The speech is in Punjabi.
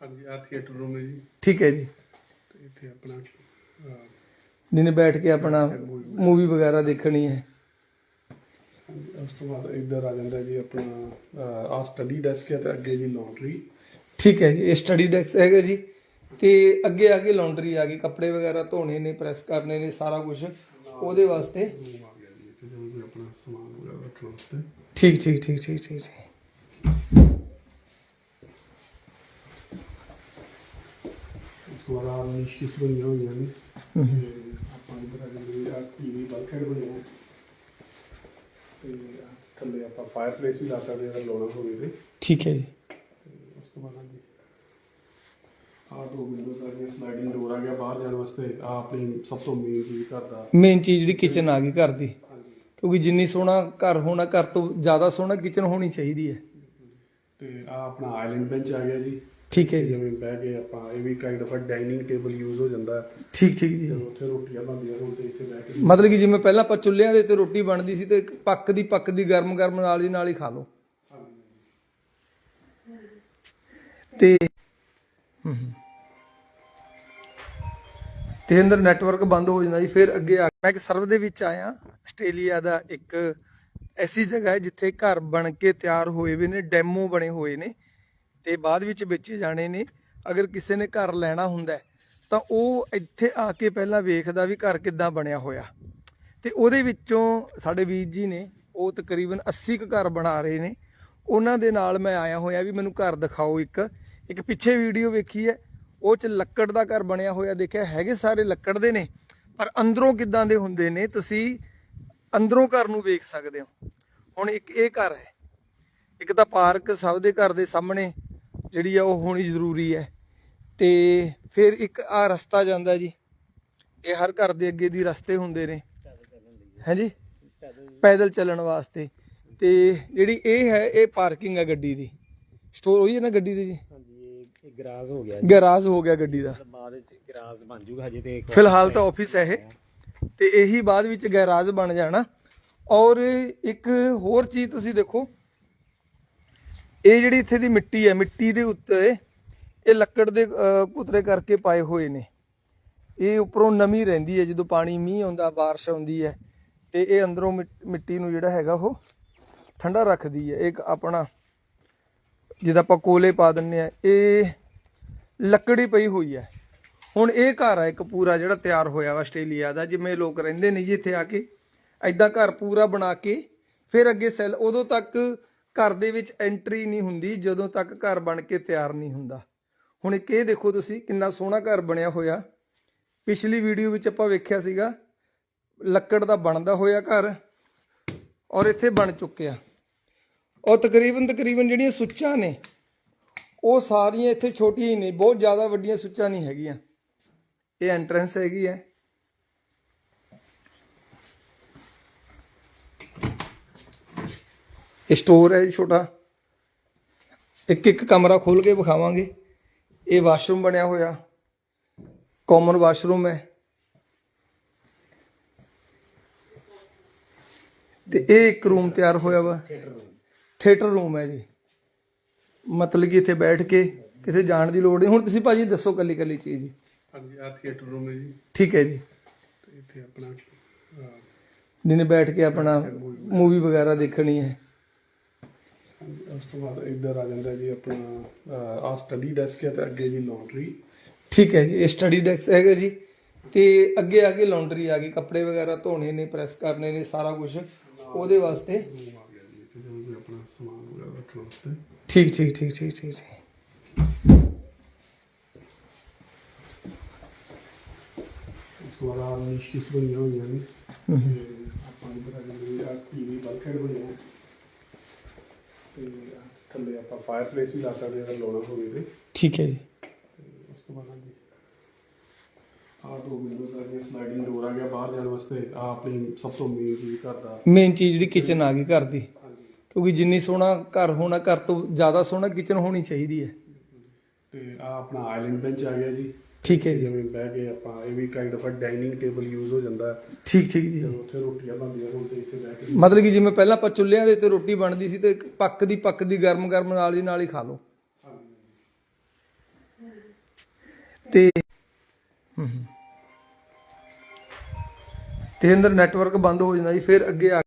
ਹਾਂਜੀ ਆ ਥੀਏਟਰ ਰੂਮ ਹੈ ਜੀ। ਠੀਕ ਹੈ ਜੀ। ਤੇ ਇੱਥੇ ਆਪਣਾ ਅਹ, ਜਿਹਨੇ ਬੈਠ ਕੇ ਆਪਣਾ ਮੂਵੀ ਵਗੈਰਾ ਦੇਖਣੀ ਹੈ। ਹਾਂਜੀ, ਉਸ ਤੋਂ ਬਾਅਦ ਇੱਧਰ ਆ ਜਾਂਦਾ ਜੀ ਆਪਣਾ ਆ ਸਟੱਡੀ ਡੈਸਕ ਹੈ ਤੇ ਅੱਗੇ ਜੀ ਲਾਂਡਰੀ ਠੀਕ ਹੈ ਜੀ ਇਹ ਸਟੱਡੀ ਡੈਸਕ ਹੈਗਾ ਜੀ। ਤੇ ਅੱਗੇ ਆ ਕੇ ਲਾਂਡਰੀ ਆ ਗਈ ਕੱਪੜੇ ਵਗੈਰਾ ਧੋਣੇ ਨੇ ਪ੍ਰੈਸ ਕਰਨੇ ਨੇ ਸਾਰਾ ਕੁਝ ਉਹਦੇ ਵਾਸਤੇ ਰੂਮ ਆ ਗਿਆ ਜੀ ਇੱਥੇ ਜਿਵੇਂ ਕੋਈ ਆਪਣਾ ਸਮਾਨ ਵਗੈਰਾ ਰੱਖਣ ਵਾਸਤੇ। ਠੀਕ ਠੀਕ ਠੀਕ ਠੀਕ ਠੀਕ ਠੀਕ। ਉਸ ਤੋਂ ਬਾਅਦ ਆ ਨਿਸ਼ਿਸ ਬਣੀਆਂ ਹੋਈਆਂ ਨੇ ਤੇ ਆਪਾਂ ਇੱਧਰ ਆ ਜਾਂਦੇ ਆ ਟੀਵੀ ਬਲਕਹੈਡ ਬਣਿਆ ਹੈ। ਤੇ ਆਹ ਥੱਲੇ ਆਪਾਂ ਫਾਇਰ ਪਲੇਸ ਵੀ ਲਾ ਸਕਦੇ ਹਾਂ ਅਗਰ ਲਾਉਣਾ ਹੋਵੇ ਤੇ। ਠੀਕ ਹੈ ਜੀ। ਤੇ ਉਸ ਤੋਂ ਬਾਅਦ ਹਾਂਜੀ। ਆਹ ਦੋ ਵਿੰਡੋਜ਼ ਆ ਗਈਆਂ ਸਲਾਈਡਿੰਗ ਡੋਰ ਆ ਗਿਆ ਬਾਹਰ ਜਾਣ ਵਾਸਤੇ। ਆ ਆਪਣੀ ਸਭ ਤੋਂ ਮੇਨ ਚੀਜ਼ ਘਰ ਦਾ। ਮੇਨ ਚੀਜ਼ ਜਿਹੜੀ ਕਿਚਨ ਆ ਗਈ ਘਰ ਦੀ। ਕਿਉਂਕਿ ਜਿੰਨੀ ਸੋਹਣਾ ਘਰ ਹੋਣਾ ਘਰ ਤੋਂ ਜ਼ਿਆਦਾ ਸੋਹਣਾ ਕਿਚਨ ਹੋਣੀ ਚਾਹੀਦੀ ਹੈ। ਤੇ ਆ ਆਪਣਾ ਆਈਲੈਂਡ ਬੈਂਚ ਆ ਗਿਆ ਜੀ। ਠੀਕ ਹੈ ਜੀ। ਜਿਵੇਂ ਬਹਿ ਕੇ ਆਪਾਂ ਇਹ ਵੀ kind of dining table use ਹੋ ਜਾਂਦਾ ਹੈ। ਠੀਕ ਠੀਕ ਜੀ। ਤੇ ਉੱਥੇ ਰੋਟੀਆਂ ਬਣਦੀਆਂ ਹੁਣ ਤੇ ਇੱਥੇ ਬਹਿ ਕੇ ਮਤਲਬ ਕਿ ਜਿਵੇਂ ਪਹਿਲਾਂ ਆਪਾਂ ਚੁੱਲ੍ਹਿਆਂ ਦੇ ਉੱਤੇ ਰੋਟੀ ਬਣਦੀ ਸੀ ਤੇ ਪੱਕ ਦੀ ਪੱਕ ਦੀ ਗਰਮ ਗਰਮ ਨਾਲ ਦੀ ਨਾਲ ਹੀ ਖਾ ਲਓ। ਤੇ। ਤੇ ਅੰਦਰ ਨੈਟਵਰਕ ਬੰਦ ਹੋ ਜਾਂਦਾ ਜੀ ਫਿਰ ਅੱਗੇ ਆ ਮੈਂ ਇੱਕ ਸਰਵ ਦੇ ਵਿੱਚ ਆਇਆ। ਆਸਟ੍ਰੇਲੀਆ ਦਾ ਇੱਕ ਐਸੀ ਜਗ੍ਹਾ ਹੈ ਜਿੱਥੇ ਘਰ ਬਣ ਕੇ ਤਿਆਰ ਹੋਏ ਵੀ ਨੇ ਡੈਮੋ ਬਣੇ ਹੋਏ ਨੇ। ਤੇ ਬਾਅਦ ਵਿੱਚ ਵੇਚੇ ਜਾਣੇ ਨੇ। ਅਗਰ ਕਿਸੇ ਨੇ ਘਰ ਲੈਣਾ ਹੁੰਦਾ ਤਾਂ ਉਹ ਇੱਥੇ ਆ ਕੇ ਪਹਿਲਾਂ ਵੇਖਦਾ ਵੀ ਘਰ ਕਿੱਦਾਂ ਬਣਿਆ ਹੋਇਆ। ਤੇ ਉਹਦੇ ਵਿੱਚੋਂ ਸਾਡੇ ਵੀਰ ਜੀ ਨੇ, ਉਹ ਤਕਰੀਬਨ 80 ਕੁ ਘਰ ਬਣਾ ਰਹੇ ਨੇ। ਉਹਨਾਂ ਦੇ ਨਾਲ ਮੈਂ ਆਇਆ ਹੋਇਆ ਵੀ ਮੈਨੂੰ ਘਰ ਦਿਖਾਓ ਇੱਕ। ਇੱਕ ਪਿੱਛੇ ਵੀਡੀਓ ਵੇਖੀ ਹੈ, ਉਹ ਚ ਲੱਕੜ ਦਾ ਘਰ ਬਣਿਆ ਹੋਇਆ ਦੇਖਿਆ, ਹੈਗੇ ਸਾਰੇ ਲੱਕੜ ਦੇ ਨੇ, ਪਰ ਅੰਦਰੋਂ ਕਿੱਦਾਂ ਦੇ ਹੁੰਦੇ ਨੇ, ਤੁਸੀਂ ਅੰਦਰੋਂ ਘਰ ਨੂੰ ਵੇਖ ਸਕਦੇ ਹੋ। ਹੁਣ ਇੱਕ ਇਹ ਘਰ ਹੈ। ਇੱਕ ਤਾਂ ਪਾਰਕ ਸਭ ਦੇ ਘਰ ਦੇ ਸਾਹਮਣੇ ਜਿਹੜੀ ਆ ਉਹ ਹੋਣੀ ਜ਼ਰੂਰੀ ਹੈ। ਤੇ ਫਿਰ ਇੱਕ ਆ ਰਸਤਾ ਜਾਂਦਾ ਜੀ। ਇਹ ਹਰ ਘਰ ਦੇ ਅੱਗੇ ਦੀ ਰਸਤੇ ਹੁੰਦੇ ਨੇ। ਹਾਂਜੀ? ਪੈਦਲ ਚੱਲਣ ਵਾਸਤੇ। ਤੇ ਜਿਹੜੀ ਇਹ ਹੈ ਇਹ ਪਾਰਕਿੰਗ ਹੈ ਗੱਡੀ ਦੀ। ਸਟੋਰ ਹੋਈ ਹੈ ਨਾ ਗੱਡੀ ਦੀ ਜੀ? ਹਾਂਜੀ ਇਹ ਇਹ ਗਰਾਜ ਹੋ ਗਿਆ ਗੈਰਾਜ ਹੋ ਗਿਆ ਗੱਡੀ ਦਾ। ਜੀ ਬਾਅਦ ਵਿੱਚ ਗਰਾਜ ਬਣ ਜੂਗਾ ਹਜੇ ਤੇ ਇੱਕ ਫਿਲਹਾਲ ਤਾਂ ਆਫਿਸ ਹੈ ਇਹ। ਤੇ ਇਹੀ ਬਾਅਦ ਵਿੱਚ ਗੈਰਾਜ ਬਣ ਜਾਣਾ। ਔਰ ਇੱਕ ਹੋਰ ਚੀਜ਼ ਤੁਸੀਂ ਦੇਖੋ ਇਹ ਜਿਹੜੀ ਇੱਥੇ ਦੀ ਮਿੱਟੀ ਹੈ, ਮਿੱਟੀ ਦੇ ਉੱਤੇ ਇਹ ਲੱਕੜ ਦੇ ਕੁਤਰੇ ਕਰਕੇ ਪਾਏ ਹੋਏ ਨੇ। ਇਹ ਉੱਪਰੋਂ ਨਮੀ ਰਹਿੰਦੀ ਹੈ, ਜਦੋਂ ਪਾਣੀ ਮੀਂਹ ਆਉਂਦਾ, ਬਾਰਿਸ਼ ਆਉਂਦੀ ਹੈ, ਤੇ ਇਹ ਅੰਦਰੋਂ ਮਿੱਟ- ਮਿੱਟੀ ਨੂੰ ਜਿਹੜਾ ਹੈਗਾ ਉਹ ਠੰਡਾ ਰੱਖਦੀ ਹੈ। ਇੱਕ ਆਪਣਾ ਜਿਹਦਾ ਆਪਾਂ ਕੋਲੇ ਪਾ ਦਿੰਨੇ ਆ ਇਹ ਲੱਕੜੀ ਪਈ ਹੋਈ ਹੈ। ਹੁਣ ਇਹ ਘਰ ਆ, ਇੱਕ ਪੂਰਾ ਜਿਹੜਾ ਤਿਆਰ ਹੋਇਆ ਵਾ ਆਸਟ੍ਰੇਲੀਆ ਦਾ, ਜਿਵੇਂ ਲੋਕ ਰਹਿੰਦੇ ਨੇ ਜੀ ਇੱਥੇ ਆ ਕੇ। ਐਦਾਂ ਘਰ ਪੂਰਾ ਬਣਾ ਕੇ, ਫਿਰ ਅੱਗੇ ਸੈੱਲ, ਉਦੋਂ ਤੱਕ ਘਰ ਦੇ ਵਿੱਚ ਐਂਟਰੀ ਨਹੀਂ ਹੁੰਦੀ, ਜਦੋਂ ਤੱਕ ਘਰ ਬਣ ਕੇ ਤਿਆਰ ਨਹੀਂ ਹੁੰਦਾ। ਹੁਣ ਇੱਕ ਇਹ ਦੇਖੋ ਤੁਸੀਂ, ਕਿੰਨਾ ਸੋਹਣਾ ਘਰ ਬਣਿਆ ਹੋਇਆ। ਪਿਛਲੀ ਵੀਡੀਓ ਵਿੱਚ ਆਪਾਂ ਵੇਖਿਆ ਸੀਗਾ, ਲੱਕੜ ਦਾ ਬਣਦਾ ਹੋਇਆ ਘਰ, ਔਰ ਇੱਥੇ ਬਣ ਚੁੱਕਿਆ ਔਰ ਤਕਰੀਬਨ ਤਕਰੀਬਨ ਜਿਹੜੀਆਂ ਸੁੱਚਾਂ ਨੇ, ਉਹ ਸਾਰੀਆਂ ਇੱਥੇ ਛੋਟੀਆਂ ਹੀ ਨੇ, ਬਹੁਤ ਜ਼ਿਆਦਾ ਵੱਡੀਆਂ ਸੁੱਚਾਂ ਨਹੀਂ ਹੈਗੀਆਂ। ਇਹ ਐਂਟਰੈਂਸ ਹੈਗੀ ਹੈ ਇਹ ਸਟੋਰ ਹੈ ਜੀ ਛੋਟਾ। ਇੱਕ ਇੱਕ ਕਮਰਾ ਖੋਲ ਕੇ ਵਿਖਾਵਾਂਗੇ। ਇਹ ਵਾਸ਼ਰੂਮ ਬਣਿਆ ਹੋਇਆ। ਕਾਮਨ ਵਾਸ਼ਰੂਮ ਹੈ। ਤੇ ਇਹ ਇੱਕ ਰੂਮ ਤਿਆਰ ਹੋਇਆ ਵਾ। ਥੀਏਟਰ ਰੂਮ ਹੈ ਜੀ। ਮਤਲਬ ਕਿ ਇੱਥੇ ਬੈਠ ਕੇ ਕਿਸੇ ਜਾਣ ਦੀ ਲੋੜ ਨਹੀਂ। ਹੁਣ ਤੁਸੀਂ ਭਾਜੀ ਦੱਸੋ ਕੱਲੀ ਕੱਲੀ ਚੀਜ਼। ਜੀ ਹਾਂਜੀ ਆ ਥੀਏਟਰ ਰੂਮ ਹੈ ਜੀ। ਠੀਕ ਹੈ ਜੀ। ਇੱਥੇ ਆਪਣਾ ਜਿਹਨੇ ਬੈਠ ਕੇ ਆਪਣਾ ਮੂਵੀ ਵਗੈਰਾ ਦੇਖਣੀ ਹੈ। ਉਸ ਤੋਂ ਬਾਅਦ ਇੱਧਰ ਆ ਜਾਂਦਾ ਜੀ ਆਪਣਾ ਆ ਸਟੱਡੀ ਡੈਸਕ ਹੈ ਤੇ ਅੱਗੇ ਜੀ ਲਾਂਡਰੀ ਠੀਕ ਹੈ ਜੀ ਇਹ ਸਟੱਡੀ ਡੈਸਕ ਹੈਗਾ ਜੀ। ਤੇ ਅੱਗੇ ਆ ਕੇ ਲਾਂਡਰੀ ਆ ਗਈ ਕੱਪੜੇ ਵਗੈਰਾ ਧੋਣੇ ਨੇ ਪ੍ਰੈਸ ਕਰਨੇ ਨੇ ਸਾਰਾ ਕੁਝ ਉਹਦੇ ਵਾਸਤੇ। ਆਪਣਾ ਸਮਾਨ ਵਗੈਰਾ ਰੱਖਣ ਠੀਕ ਠੀਕ ਠੀਕ ਠੀਕ ਠੀਕ ਠੀਕ। ਉਸ ਤੋਂ ਬਾਅਦ ਆ ਨਿਸ਼ਿਸ ਬਣੀਆਂ ਹੋਈਆਂ ਨੇ। ਆਪਾਂ ਇੱਧਰ ਆ ਜਾਂਦੇ ਆ ਟੀਵੀ ਬਲਕਹੈਡ ਬਣਿਆ। ਹੈ। ਤੇ ਆਹ ਥੱਲੇ ਆਪਾਂ ਫਾਇਰ ਪਲੇਸ ਵੀ ਲਾ ਸਕਦੇ ਹਾਂ ਅਗਰ ਲਾਉਣਾ ਹੋਵੇ ਤੇ। ਠੀਕ ਹੈ ਜੀ। ਤੇ ਉਸ ਤੋਂ ਬਾਅਦ ਹਾਂਜੀ। ਆਹ ਦੋ ਵਿੰਡੋਜ਼ ਆ ਗਈਆਂ ਸਲਾਈਡਿੰਗ ਡੋਰ ਆ ਗਿਆ ਬਾਹਰ ਜਾਣ ਵਾਸਤੇ। ਆ ਆਪਣੀ ਸਭ ਤੋਂ ਮੇਨ ਚੀਜ਼ ਘਰ ਦਾ। ਮੇਨ ਚੀਜ਼ ਜਿਹੜੀ ਕਿਚਨ ਆ ਗਈ ਘਰ ਦੀ। ਹਾਂਜੀ। ਕਿਉਂਕਿ ਜਿੰਨੀ ਸੋਹਣਾ ਘਰ ਹੋਣਾ ਘਰ ਤੋਂ ਜ਼ਿਆਦਾ ਸੋਹਣਾ ਕਿਚਨ ਹੋਣੀ ਚਾਹੀਦੀ ਹੈ। ਤੇ ਆ ਆਪਣਾ ਆਈਲੈਂਡ ਬੈਂਚ ਆ ਗਿਆ ਜੀ। ਠੀਕ ਹੈ ਜੀ। ਜਿਵੇਂ ਬਹਿ ਕੇ ਆਪਾਂ ਇਹ ਵੀ kind of dining table use ਹੋ ਜਾਂਦਾ। ਹੈ ਠੀਕ ਠੀਕ ਜੀ। ਤੇ ਉੱਥੇ ਰੋਟੀਆਂ ਬਣਦੀਆਂ ਹੁਣ ਤੇ ਇੱਥੇ ਬਹਿ ਕੇ। ਮਤਲਬ ਕਿ ਜਿਵੇਂ ਪਹਿਲਾਂ ਆਪਾਂ ਚੁੱਲ੍ਹਿਆਂ ਦੇ ਉੱਤੇ ਰੋਟੀ ਬਣਦੀ ਸੀ ਤੇ ਪੱਕ ਦੀ ਪੱਕ ਦੀ ਗਰਮ ਗਰਮ ਨਾਲ ਦੀ ਨਾਲ ਹੀ ਖਾ ਲਓ। ਤੇ ਹਮ ਹਮ। ਤੇ ਅੰਦਰ ਨੈਟਵਰਕ ਬੰਦ ਹੋ ਜਾਂਦਾ ਜੀ ਫਿਰ ਅੱਗੇ ਆ